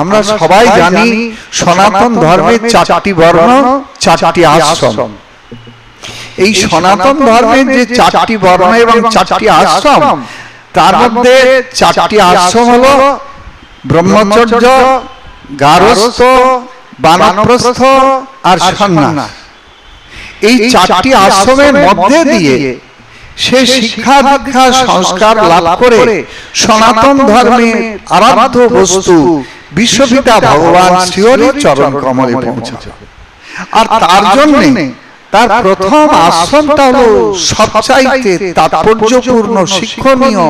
আমরা সবাই জানি সনাতন ধর্মের চারটি বর্ণ চারটি আশ্রম। এই সনাতন ধর্মের যে চারটি বর্ণ এবং চারটি আশ্রম তার মধ্যে চারটি আশ্রম হলো ব্রহ্মচর্য গারস্থ বানপ্রস্থ আর সন্ন্যাস। এই চারটি আশ্রমের মধ্যে দিয়ে সে শিক্ষা দীক্ষা সংস্কার লাভ করে সনাতন ধর্মের আরাধ্য বস্তু বিশ্বপিতা ভগবান শ্রীহরির চরণ কমলে পৌঁছাবে। আর তার জন্য তার প্রথম আশ্রমটা হলো সবচাইতে তাৎপর্যপূর্ণ শিক্ষণীয়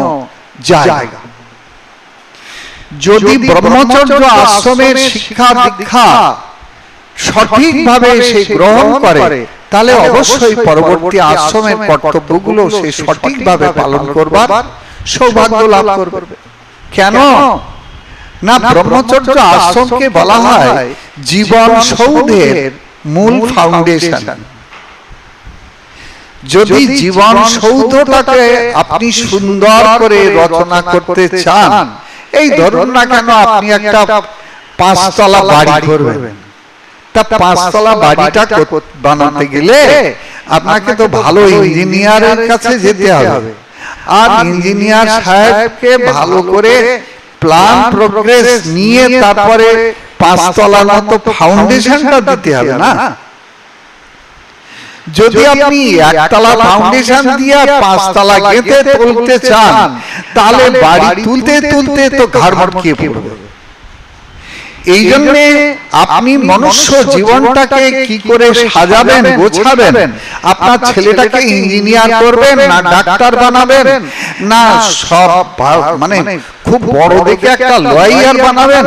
জায়গা। যদি ব্রহ্মচর্য আশ্রমের শিক্ষা দীক্ষা সঠিকভাবে সে গ্রহণ করে তাহলে অবশ্যই পরবর্তী আশ্রমের কর্তব্যগুলো সে সঠিকভাবে পালন করবার সৌভাগ্য লাভ করবে। কেন? না ব্রহ্মচর্য আশ্রমকে বলা হয় জীবন সৌধের মূল ফাউন্ডেশন যদি জীবন সৌধটাকে আপনি সুন্দর করে রচনা করতে চান এই ধরুন না কেন আপনি একটা পাঁচতলা বাড়ি করবেন। তা পাঁচতলা বাড়িটা বানাতে গেলে আপনাকে তো ভালো ইঞ্জিনিয়ারের কাছে যেতে হবে। আর ইঞ্জিনিয়ার সাহেবকে ভালো করে প্ল্যান প্রোগ্রেস নিয়ে তারপরে পাঁচতলার মতো ফাউন্ডেশনটা দিতে হবে না? যদি আপনি একতলা ফাউন্ডেশন দিয়ে পাঁচতলা গেঁথে তুলতে চান তাহলে বাড়ি তুলতে তুলতে তো ঘর কে পড়বে। এই জন্য আপনি মনুষ্য জীবনটাকে কি করে সাজাবেন গোছাবেন আপনার ছেলেটাকে ইঞ্জিনিয়ার করবেন না ডাক্তার বানাবেন? না সব মানে খুব বড় দেখে একটা লয়ার বানাবেন।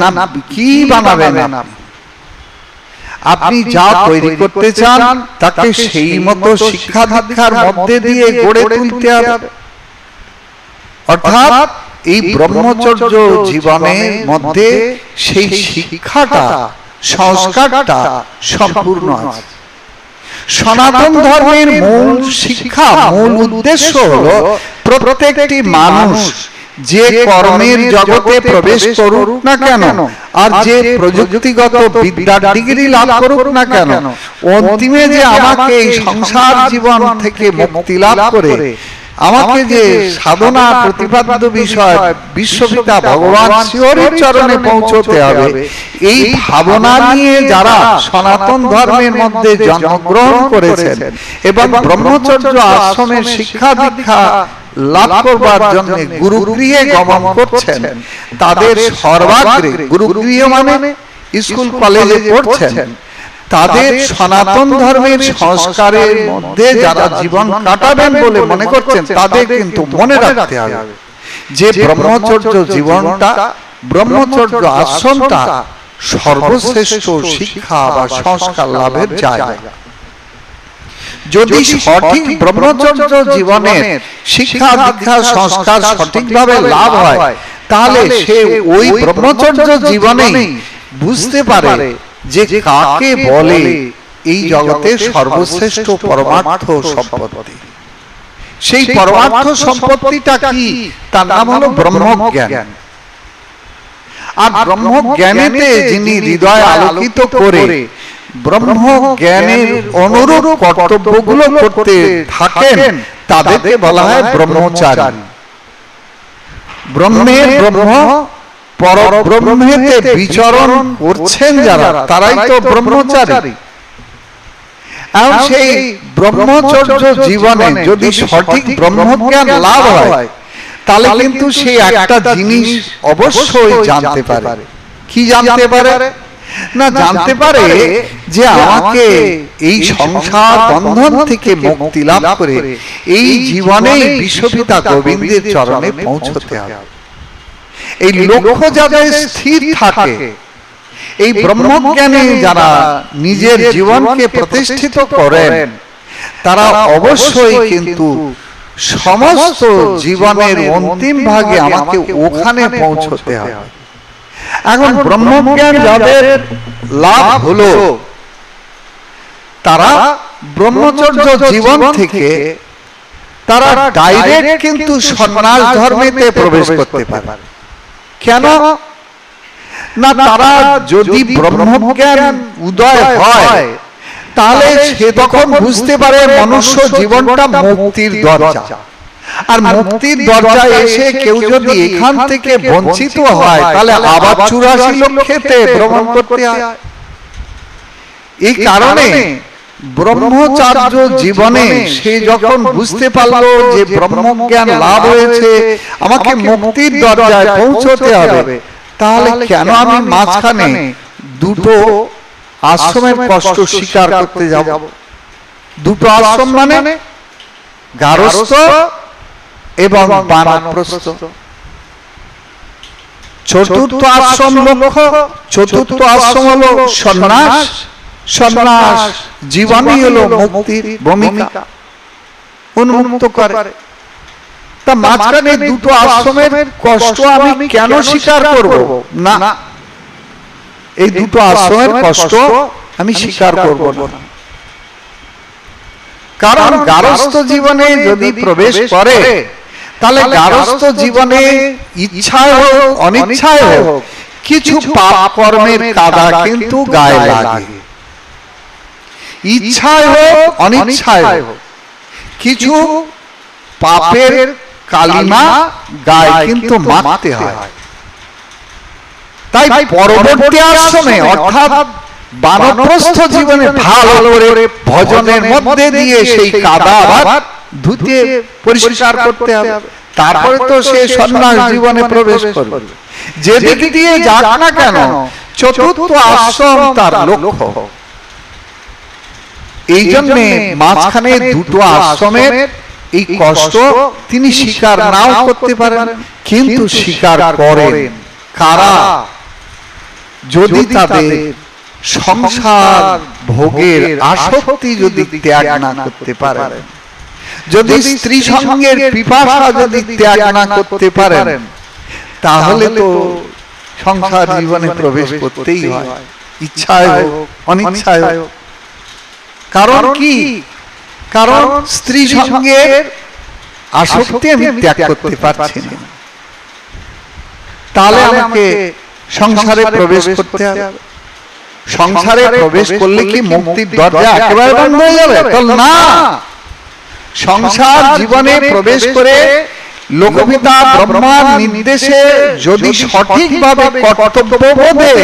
না কি বানাবেন আপনি? যা তৈরি করতে চান তাকে সেই মতো শিক্ষা দীক্ষার মধ্যে দিয়ে গড়ে তুলতে হবে। অর্থাৎ এই ব্রহ্মচর্য জীবনের মধ্যে সেই শিক্ষাটা সংস্কারটা সম্পূর্ণ আছে। সনাতন ধর্মের মূল শিক্ষা মূল উদ্দেশ্য হলো প্রত্যেকটি মানুষ যে কর্মের জগতে প্রবেশ করুক না কেন আর যে প্রযুক্তিগত বিদ্যার ডিগ্রি লাভ করুক না কেন অন্তিমে যে আমাকে এই সংসার জীবন থেকে মুক্তি লাভ করে আমাকে যে সাধনা প্রতিপাদ্য বিষয় বিশ্বপিতা ভগবান শিহরির চরণে পৌঁছতে হবে। এই ভাবনা নিয়ে যারা সনাতন ধর্মের মধ্যে জন্মগ্রহণ করেছেন এবং ব্রহ্মচর্য আশ্রমের শিক্ষা দীক্ষা লাভ করবার জন্য গুরুগৃহে গমন করছেন। তাদের সর্বাগ্রে গুরুগৃহ মানে স্কুল কলেজে পড়ছেন। তাদের সনাতন ধর্মের সংস্কারের মধ্যে যারা জীবন কাটাবেন বলে মনে করছেন তাদের কিন্তু মনে রাখতে হবে। যে ব্রহ্মচর্য জীবনটা ব্রহ্মচর্য আশ্রমটা সর্বশ্রেষ্ঠ শিক্ষা বা সংস্কার লাভের জায়গা। যদি সঠিক ব্রহ্মচর্য জীবনের শিক্ষা দীক্ষা সংস্কার সঠিকভাবে লাভ হয় তাহলে সে ওই ব্রহ্মচর্য জীবনেই বুঝতে পারে যে কাকে বলে এই জগতে সর্বশ্রেষ্ঠ পরমার্থ সম্পত্তি। সেই পরমার্থ সম্পত্তিটা কি? তার নাম হলো ব্রহ্মজ্ঞান। আর ব্রহ্মজ্ঞানেতে যিনি হৃদয় আলোকিত করে ব্রহ্ম জ্ঞানের অনুরূপ কর্তব্যগুলো করতে থাকেন তাদেরকে বলা হয় ব্রহ্মচারী। ব্রহ্মের ব্রহ্ম পরব্রহ্মেতে বিচরণ করছেন যারা তারাই তো ব্রহ্মচারী। সেই ব্রহ্মচর্য জীবনে যদি সঠিক ব্রহ্মজ্ঞান লাভ হয় তাহলে কিন্তু সে একটা জিনিস অবশ্যই জানতে পারে। কি জানতে পারে? না জানতে পারে যে আমাকে এই সংসার বন্ধন থেকে মুক্তি লাভ করে এই জীবনে বিশ্বপিতা গোবিন্দের চরণে পৌঁছতে হবে। এই লক্ষ্য যাদের স্থির থাকে এই ব্রহ্মজ্ঞানে যারা নিজের জীবনকে প্রতিষ্ঠিত করেন তারা অবশ্যই কিন্তু সমস্ত জীবনের অন্তিম ভাগে আমাকে ওখানে পৌঁছতে হবে। এখন ব্রহ্মজ্ঞান যাদের লাভ হলো তারা ব্রহ্মচর্য জীবন থেকে তারা ডাইরেক্ট কিন্তু সন্ন্যাস ধর্মেতে প্রবেশ করতে পারে। কেন? না তারা যদি ব্রহ্মজ্ঞান উদয় হয় তাহলে সে তখন বুঝতে পারে মনুষ্য জীবনটা মুক্তির দরজা। আর মুক্তির দরজায় এসে কেউ যদি এখান থেকে বঞ্চিত হয় তাহলে আবার চুরাশি লক্ষেতে ভ্রমণ করতে হয়। এই কারণে ব্রহ্মচার্য জীবনে সে যখন বুঝতে পারল যে ব্রহ্মজ্ঞান লাভ হয়েছে আমাকে মুক্তির দরজায় পৌঁছতে হবে। তাহলে কেন আমি মাঝখানে দুটো আশ্রমের কষ্ট স্বীকার করতে যাব। দুটো আশ্রম মানে গারস্থ এবং বানপ্রস্থ। চতুর্থ আশ্রম লক্ষ্য চতুর্থ আশ্রম হলো সন্ন্যাস। সন্ন্যাস জীবনই হলো মুক্তির ভূমিকা। উন্মুক্ত করে। তা মাঝখানে দুটো আশ্রমের কষ্ট আমি কেন স্বীকার করব? না। এই দুটো আশ্রমের কষ্ট আমি স্বীকার করব না। কারণ গারস্থ জীবনে যদি প্রবেশ করে তাহলে গারস্থ জীবনে ইচ্ছায় হোক অনিচ্ছায় হোক কিছু পাপ কর্মের কাদা কিন্তু গায়ে লাগে। ইচ্ছায় হোক অনিচ্ছায় হোক। কিছু পাপের কালিমা গায়ে কিন্তু মাখতে হয়। তাই পরবর্তী আশ্রমে অর্থাৎ বানপ্রস্থ জীবনে ভালো করে ভজনের মধ্যে দিয়ে সেই কাদা আবার ধুতে পরিষ্কার করতে হবে। তারপরে তো সে সন্ন্যাস জীবনে প্রবেশ করবে। যেদিক দিয়ে যাক না কেন চতুর্থ আশ্রম তার লক্ষ্য। এই জন্য মাঝখানে দুটো আশ্রমের এই কষ্ট তিনি স্বীকার নাও করতে পারেন কিন্তু স্বীকার করেন। কারা? যদি তাদের সংসার ভোগের আসক্তি যদি ত্যাগ না করতে পারেন যদি স্ত্রী সঙ্গের পিপাসা যদি ত্যাগ না করতে পারেন তাহলে তো সংসার জীবনে প্রবেশ করতেই হয়। ইচ্ছায় হোক অনিচ্ছায় হোক। কারণ কি? কারণ স্ত্রী সঙ্গের আসক্তি আমি ত্যাগ করতে পারছি না। তাহলে আমাকে সংসারে প্রবেশ করতে হবে। সংসারে প্রবেশ করলে কি মুক্তির দরজা একেবারে বন্ধ হয়ে যাবে? না। সংসার জীবনে প্রবেশ করে লোকপিতা ব্রহ্মার নির্দেশে যদি সঠিকভাবে কর্তব্য বোধে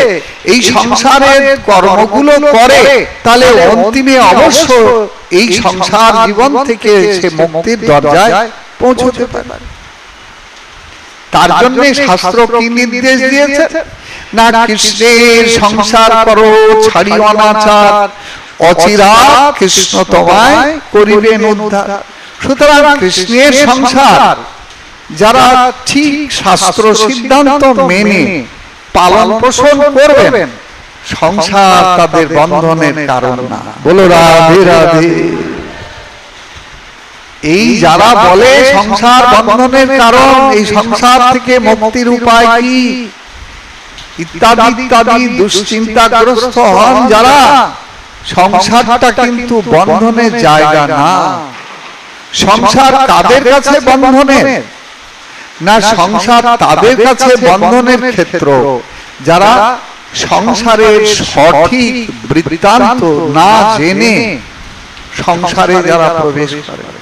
এই সংসারের কর্মগুলো করে তাহলে অন্তিমে অবশ্য এই সংসার জীবন থেকে সে মুক্তির দরজায় পৌঁছতে পারে। তার জন্য শাস্ত্র কি নির্দেশ দিয়েছে? না কৃষ্ণের সংসার করো ছাড়ি অনাচার অচিরা কৃষ্ণ তোমায় করিবেন উদ্ধার। সুতরাং কৃষ্ণের সংসার যারা ঠিক শাস্ত্র সিদ্ধান্ত মেনে পালন পোষণ করবেন সংসার তাদের বন্ধনের কারণ না। বলো রাধে রাধে এই যারা বলে সংসার বন্ধনের কারণ এই সংসার থেকে মুক্তির উপায় কি? ইত্যাদি ইত্যাদি দুশ্চিন্তাগ্রস্ত হন যারা সংসারটা কিন্তু বন্ধনের জায়গা না। সংসার কাদের কাছে বন্ধনের। না সংসার তাদের কাছে বন্ধনের ক্ষেত্র। যারা সংসারের সঠিক বৃত্তান্ত না জেনে সংসারে যারা প্রবেশ করে।